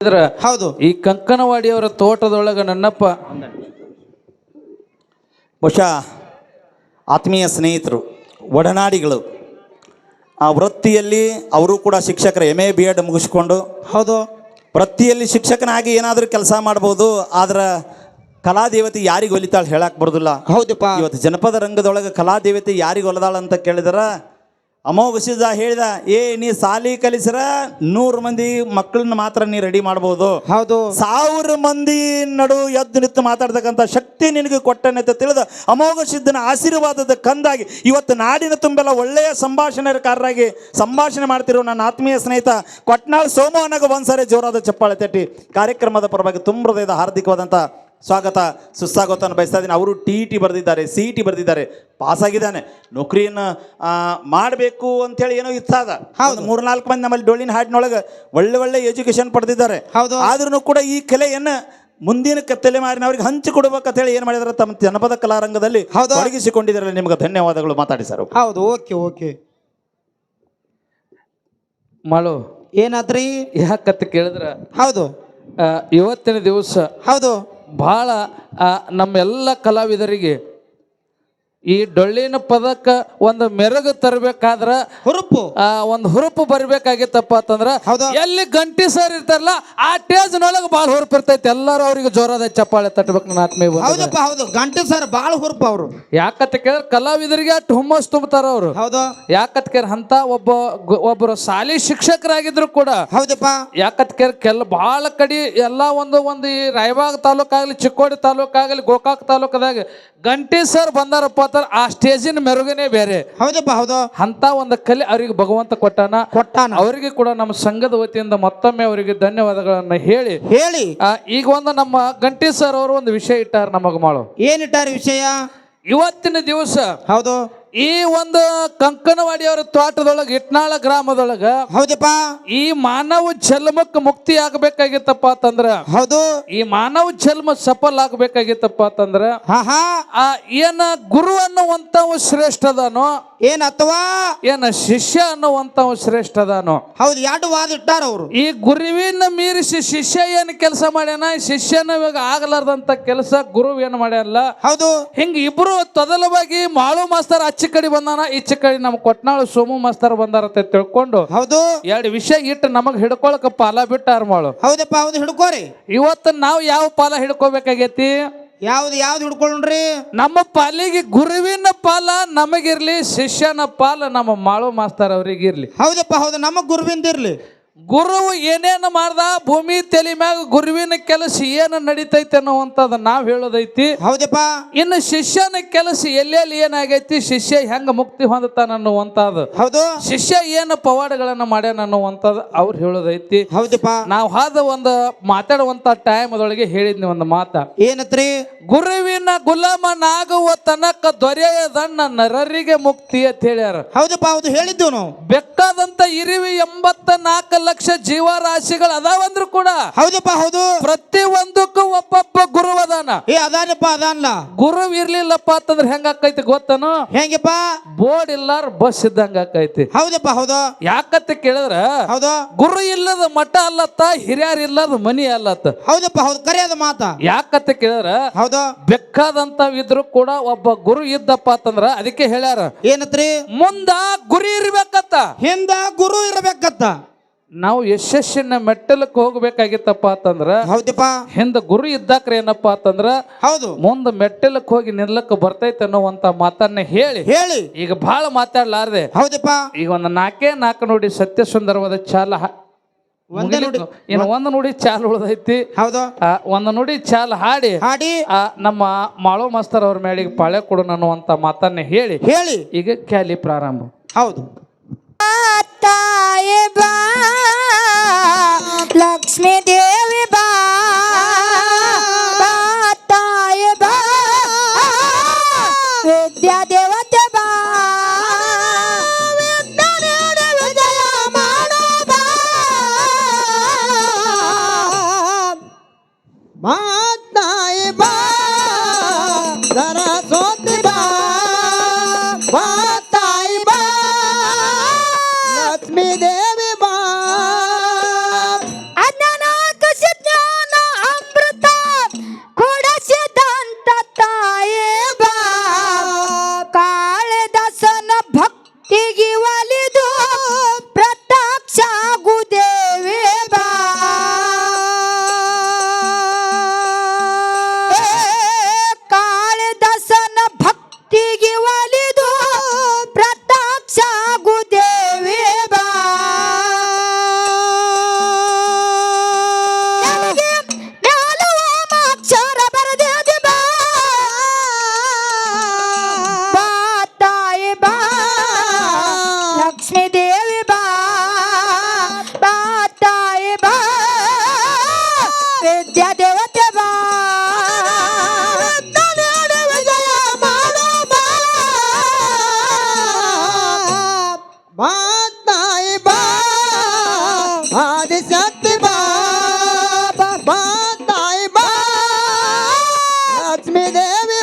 ಇದ್ರ ಹೌದು. ಈ ಕಂಕನವಾಡಿಯವರ ತೋಟದೊಳಗ ನನ್ನಪ್ಪ ಬಹುಶಃ ಆತ್ಮೀಯ ಸ್ನೇಹಿತರು ಒಡನಾಡಿಗಳು ಆ ವೃತ್ತಿಯಲ್ಲಿ ಅವರು ಕೂಡ ಶಿಕ್ಷಕರ ಎಂ ಎ ಬಿ ಎಡ್ ಮುಗಿಸ್ಕೊಂಡು ಹೌದು. ವೃತ್ತಿಯಲ್ಲಿ ಶಿಕ್ಷಕನಾಗಿ ಏನಾದರೂ ಕೆಲಸ ಮಾಡ್ಬೋದು ಆದ್ರೆ ಕಲಾದೇವತೆ ಯಾರಿಗೆ ಒಲಿತಾಳೆ ಹೇಳಕ್ ಬರೋದಿಲ್ಲ. ಹೌದಪ್ಪ ಇವತ್ತು ಜನಪದ ರಂಗದೊಳಗೆ ಕಲಾದೇವತೆ ಯಾರಿಗೆ ಒಲದಾಳ ಅಂತ ಕೇಳಿದ್ರ ಅಮೋಘ ಸಿದ್ಧ ಹೇಳಿದ ಏ ನೀ ಸಾಲಿ ಕಲಿಸಿರ ನೂರು ಮಂದಿ ಮಕ್ಕಳನ್ನ ಮಾತ್ರ ನೀ ರೆಡಿ ಮಾಡಬಹುದು ಹೌದು. ಸಾವಿರ ಮಂದಿ ನಡು ಎದ್ದು ನಿಂತು ಮಾತಾಡ್ತಕ್ಕಂಥ ಶಕ್ತಿ ನಿನಗೆ ಕೊಟ್ಟನೆ ಅಂತ ತಿಳಿದ ಅಮೋಘ ಸಿದ್ಧನ ಆಶೀರ್ವಾದದ ಕಂದಾಗಿ ಇವತ್ತು ನಾಡಿನ ತುಂಬೆಲ್ಲ ಒಳ್ಳೆಯ ಸಂಭಾಷಣೆಕಾರರಾಗಿ ಸಂಭಾಷಣೆ ಮಾಡ್ತಿರೋ ನನ್ನ ಆತ್ಮೀಯ ಸ್ನೇಹಿತ ಕೊಟ್ನಾಳ್ ಸೋಮವನಗ ಒಂದ್ಸರಿ ಜೋರಾದ ಚಪ್ಪಾಳೆ ತಟ್ಟಿ. ಕಾರ್ಯಕ್ರಮದ ಪರವಾಗಿ ತುಂಬ ಹೃದಯದ ಹಾರ್ದಿಕವಾದಂಥ ಸ್ವಾಗತ ಸುಸ್ವಾಗತವನ್ನು ಬಯಸ್ತಾ ಇದ್ದೀನಿ. ಅವರು ಟಿ ಟಿ ಬರೆದಿದ್ದಾರೆ ಸಿ ಇ ಟಿ ಬರೆದಿದ್ದಾರೆ. ಪಾಸ್ ಆಗಿದ್ದಾನೆ ನೌಕರಿಯನ್ನು ಮಾಡಬೇಕು ಅಂತೇಳಿ ಏನೋ ಇತ್ತಾದ ಹೌದು. ಮೂರ್ನಾಲ್ಕು ಮಂದಿ ನಮ್ಮಲ್ಲಿ ಡೊಳ್ಳಿನ ಹಾಡಿನೊಳಗೆ ಒಳ್ಳೆ ಒಳ್ಳೆ ಎಜುಕೇಶನ್ ಪಡೆದಿದ್ದಾರೆ. ಹೌದು. ಆದ್ರೂ ಕೂಡ ಈ ಕಲೆಯನ್ನು ಮುಂದಿನ ಕತ್ತಲೆ ಮಾರಿನ ಅವರಿಗೆ ಹಂಚಿ ಕೊಡಬೇಕು ಅಂತ ಹೇಳಿ ಏನು ಮಾಡಿದಾರೆ? ತಮ್ಮ ಜನಪದ ಕಲಾರಂಗದಲ್ಲಿ ಹೌದು. ತೊಡಗಿಸಿಕೊಂಡಿದ್ದಾರೆ. ನಿಮಗೆ ಧನ್ಯವಾದಗಳು ಮಾತಾಡಿ ಸರ್ ಹೌದು ಓಕೆ ಓಕೆ. ಮಾಡು ಏನಾದ್ರಿ? ಯಾಕತ್ತ ಕೇಳಿದ್ರ ಹೌದು. ಇವತ್ತಿನ ದಿವಸ ಹೌದು. ಆ, ನಮ್ಮೆಲ್ಲ ಕಲಾವಿದರಿಗೆ ಈ ಡೊಳ್ಳಿನ ಪದಕ್ಕ ಒಂದು ಮೆರಗು ತರಬೇಕಾದ್ರ ಹುರುಪು. ಆ ಒಂದು ಹುರುಪು ಬರ್ಬೇಕಾಗಿತ್ತಪ್ಪ ಅಂತಂದ್ರ ಹೌದು. ಎಲ್ಲಿ ಗಂಟಿ ಸರ್ ಇರ್ತಾರಲ್ಲ ಆ ಟೇಜ್ನೊಳಗೆ ಭಾಳ ಹುರುಪು ಇರ್ತೈತಿ. ಎಲ್ಲರೂ ಅವ್ರಿಗೆ ಜೋರಾದ ಚಪ್ಪಾಳೆ ತಟ್ಟಬೇಕು ನನ್ನ ಆತ್ಮೀಯ ಬಂಧುಗಳೇ. ಹೌದಪ್ಪ ಹೌದು. ಗಂಟೆ ಸರ್ ಬಾಳ ಹುರುಪು ಅವರು. ಯಾಕಂತ ಕೇಳಿದ್ರೆ ಕಲಾವಿದರಿಗೆ ಅಷ್ಟು ಹುಮ್ಮಸ್ ತುಂಬತಾರ ಅವರು. ಹೌದು. ಯಾಕತ್ ಕೇರ್ ಅಂತ ಒಬ್ಬ ಗು- ಒಬ್ಬರು ಶಾಲಿ ಶಿಕ್ಷಕರಾಗಿದ್ರು ಕೂಡ. ಹೌದಪ್ಪ. ಯಾಕತ್ ಕೇರ್ ಕೆಲ ಭಾಳ ಕಡಿ ಎಲ್ಲ ಒಂದು ಒಂದು ಈ ರಾಯಬಾಗ್ ತಾಲೂಕಾಗಲಿ ಚಿಕ್ಕೋಡಿ ತಾಲೂಕಾಗಲಿ ಗೋಕಾಕ್ ತಾಲೂಕದಾಗ ಗಂಟಿ ಸರ್ ಬಂದಾರಪ್ಪ ಅಂತಾರ ಆ ಸ್ಟೇಜಿನ ಮೆರುಗನೇ ಬೇರೆ. ಹೌದಪ್ಪ ಹೌದು. ಅಂತ ಒಂದು ಕಲೆ ಅವರಿಗೆ ಭಗವಂತ ಕೊಟ್ಟಾನ. ಕೊಟ್ಟಾನ. ಅವರಿಗೆ ಕೂಡ ನಮ್ಮ ಸಂಘದ ವತಿಯಿಂದ ಮತ್ತೊಮ್ಮೆ ಅವರಿಗೆ ಧನ್ಯವಾದಗಳನ್ನ ಹೇಳಿ. ಹೇಳಿ. ಆ, ಈಗ ಒಂದು ನಮ್ಮ ಗಂಟಿ ಸರ್ ಅವರು ಒಂದು ವಿಷಯ ಇಟ್ಟಾರ ನಮಗ ಮಾಡು. ಏನಿಟ್ಟಾರ ವಿಷಯ? ಇವತ್ತಿನ ದಿವಸ ಹೌದು. ಈ ಒಂದು ಕಂಕನವಾಡಿಯವರ ತೋಟದೊಳಗೆ ಇಟ್ನಾಳ ಗ್ರಾಮದೊಳಗ ಹೌದಪ್ಪ. ಈ ಮಾನವ ಜನ್ಮಕ್ಕೆ ಮುಕ್ತಿ ಆಗ್ಬೇಕಾಗಿತ್ತಪ್ಪ ಅಂತಂದ್ರ ಹೌದು. ಈ ಮಾನವ ಜನ್ಮ ಸಫಲ ಆಗ್ಬೇಕಾಗಿತ್ತಪ್ಪ ಅಂತಂದ್ರ ಆ ಏನ ಗುರು ಅನ್ನುವಂತವ ಶ್ರೇಷ್ಠ ಅದಾನೋ ಏನ್ ಅಥವಾ ಏನ ಶಿಷ್ಯ ಅನ್ನುವಂತವ ಶ್ರೇಷ್ಠ ಅದಾನೋ. ಹೌದು ಎರಡು ವಾದ ಇಟ್ಟಾರ ಅವರು. ಈ ಗುರುವಿನ ಮೀರಿಸಿ ಶಿಷ್ಯ ಏನ್ ಕೆಲಸ ಮಾಡ್ಯಾನ? ಶಿಷ್ಯನ ಇವಾಗ ಆಗಲಾರ್ದಂತ ಕೆಲಸ ಗುರು ಏನ್ ಮಾಡ್ಯಾನಲ್ಲ? ಹೌದು. ಹಿಂಗ ಇಬ್ರು ತೊದಲವಾಗಿ ಮಾಳು ಮಾಸ್ತರ್ ಆಚೆ ಕಡೆ ಬಂದಾನ ಈಚೆ ಕಡೆ ನಮ್ ಕೊಟ್ನಾಳು ಸೋಮು ಮಾಸ್ತರ್ ಬಂದಾರ ಅಂತ ತಿಳ್ಕೊಂಡು ಹೌದು. ಎರಡು ವಿಷಯ ಇಟ್ಟು ನಮಗ್ ಹಿಡ್ಕೊಳಕ ಪಾಲ ಬಿಟ್ಟಾರ ಮಾಳು. ಹೌದಪ್ಪ ಹೌದು ಹಿಡ್ಕೋರಿ. ಇವತ್ತು ನಾವು ಯಾವ ಪಾಲ ಹಿಡ್ಕೋಬೇಕಾಗೈತಿ? ಯಾವ್ದು ಯಾವ್ದು ಹಿಡ್ಕೊಂಡ್ರಿ ನಮ್ಮ ಪಾಲಿಗೆ ಗುರುವಿನ ಪಾಲ ನಮಗಿರ್ಲಿ ಶಿಷ್ಯನ ಪಾಲ ನಮ್ಮ ಮಾಳು ಮಾಸ್ತರ್ ಅವ್ರಿಗಿರ್ಲಿ. ಹೌದಪ್ಪ ಹೌದು ನಮ್ಮ ಗುರುವಿಂದಿರ್ಲಿ. ಗುರು ಏನೇನು ಮಾಡ್ದ? ಭೂಮಿ ತಲೆ ಮ್ಯಾಗ ಗುರುವಿನ ಕೆಲಸ ಏನು ನಡೀತೈತೆ ಅನ್ನುವಂಥದ್ದು ನಾವು ಹೇಳೋದೈತಿ. ಹೌದಪ್ಪ. ಇನ್ನು ಶಿಷ್ಯನ ಕೆಲಸ ಎಲ್ಲೆಲ್ಲಿ ಏನಾಗೈತಿ? ಶಿಷ್ಯ ಹೆಂಗ ಮುಕ್ತಿ ಹೊಂದುತ್ತಾನ ಅನ್ನುವಂಥದ್ದು ಹೌದು. ಶಿಷ್ಯ ಏನು ಪವಾಡಗಳನ್ನ ಮಾಡ್ಯಾನ ಅನ್ನುವಂಥದ್ದು ಅವ್ರು ಹೇಳೋದೈತಿ. ಹೌದಪ್ಪ. ನಾವು ಹಾದ ಒಂದು ಮಾತಾಡುವಂತ ಟೈಮ್ ಅದೊಳಗೆ ಹೇಳಿದ್ನಿ ಒಂದು ಮಾತ. ಏನತ್ರಿ? ಗುರುವಿನ ಗುಲಾಮನಾಗುವ ತನಕ ದೊರೆಯದಣ್ಣ ನರರಿಗೆ ಮುಕ್ತಿ ಅಂತ ಹೇಳ್ಯಾರ. ಹೌದಪ್ಪ ಹೌದು ಹೇಳಿದ್ದು ನಾವು. ಬೆಕ್ಕಾದಂತ ಇರಿವಿ ಎಂಬತ್ತ ನಾಲ್ಕು ಲಕ್ಷ ಜೀವರಾಶಿಗಳು ಅದಾವಂದ್ರು ಕೂಡ ಹೌದಪ್ಪ ಹೌದು. ಪ್ರತಿ ಒಂದಕ್ಕೂ ಒಬ್ಬಪ್ಪ ಗುರು ಅದಾನ. ಏ ಅದಾನಪ್ಪ ಅದಾನ ಗುರು ಇರ್ಲಿಲ್ಲಪ್ಪ ಅಂತಂದ್ರೆ ಹೆಂಗ ಆಕೈತಿ ಗೊತ್ತನು? ಹೆಂಗಪ್ಪ? ಬೋರ್ಡ್ ಇಲ್ಲಾರ ಬಸ್ ಇದ್ದಂಗ ಆಕೈತಿ. ಹೌದಪ್ಪ ಹೌದು. ಯಾಕಂತ ಕೇಳಿದ್ರ? ಹೌದು. ಗುರು ಇಲ್ಲದ ಮಠ ಅಲ್ಲತ್ತ ಹಿರಿಯರ್ ಇಲ್ಲದ ಮನಿ ಅಲ್ಲತ್ತ. ಹೌದಪ್ಪ ಹೌದು. ಕರೆಯದ ಮಾತ. ಯಾಕಂತ ಕೇಳಿದ್ರ? ಹೌದು. ಬೆಕ್ಕಾದಂತ ಇದ್ರು ಕೂಡ ಒಬ್ಬ ಗುರು ಇದ್ದಪ್ಪ ಅಂತಂದ್ರ ಅದಕ್ಕೆ ಹೇಳ್ಯಾರ. ಏನತ್ರಿ? ಮುಂದ ಗುರಿ ಇರ್ಬೇಕತ್ತ. ಹಿಂದ ಗುರು ಇರಬೇಕತ್ತ. ನಾವು ಯಶಸ್ಸಿನ ಮೆಟ್ಟಲಕ್ಕೆ ಹೋಗ್ಬೇಕಾಗಿತ್ತಪ್ಪ ಅಂತಂದ್ರ ಹೌದಪ್ಪ. ಹಿಂದ ಗುರು ಇದ್ದಾಕ್ರ ಏನಪ್ಪಾ ಅಂತಂದ್ರ ಹೌದು. ಮುಂದ ಮೆಟ್ಟಲಕ್ಕೆ ಹೋಗಿ ನಿಲ್ಲಕ್ಕೆ ಬರ್ತೈತೆ ಅನ್ನುವಂತ ಮಾತನ್ನ ಹೇಳಿ. ಹೇಳಿ. ಈಗ ಬಹಳ ಮಾತಾಡ್ಲಾರ್ದೆ. ಹೌದಪ್ಪ. ಈಗ ಒಂದು ನಾಲ್ಕೇ ನಾಲ್ಕು ನೋಡಿ ಸತ್ಯ ಸುಂದರವಾದ ಚಾಲ ಹ- ಒಂದೇ ನುಡಿ. ಒಂದು ನುಡಿ ಚಾಲ್ ಉಳ್ದೈತಿ. ಹೌದು. ಒಂದು ನುಡಿ ಚಾಲ್ ಹಾಡಿ. ಹಾಡಿ. ನಮ್ಮ ಮಾಳೋ ಮಾಸ್ತರ್ ಅವ್ರ ಮೇಳಿಗೆ ಪಾಳೆ ಕೊಡೋಣ ಅನ್ನುವಂತ ಮಾತನ್ನ ಹೇಳಿ. ಹೇಳಿ. ಈಗ ಕ್ಯಾಲಿ ಪ್ರಾರಂಭ. ಹೌದು. ತಾಯೇ ಬಾ. understand me there.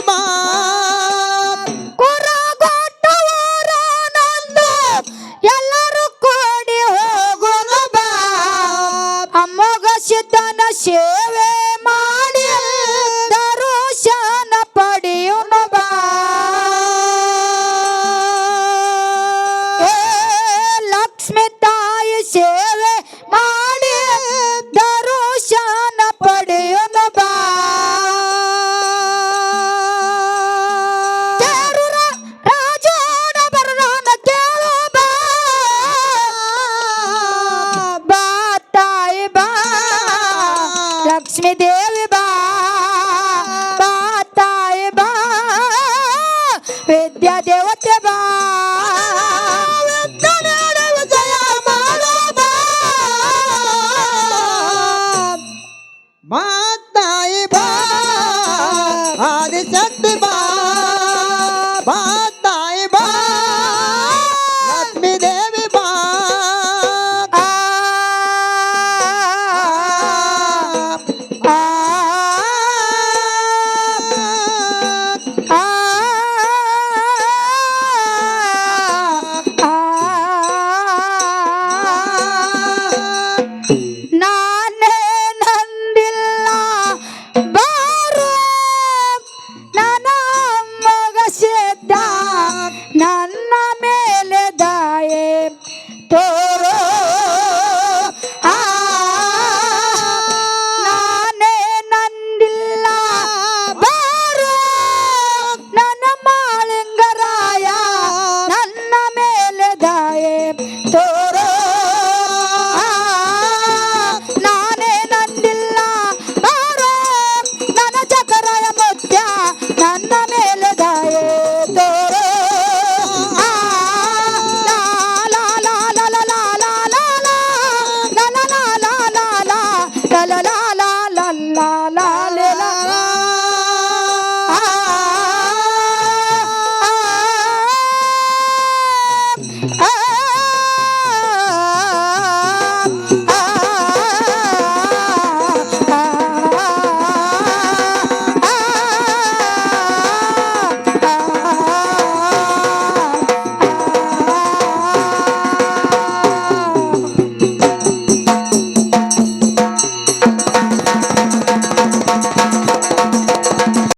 se me deu,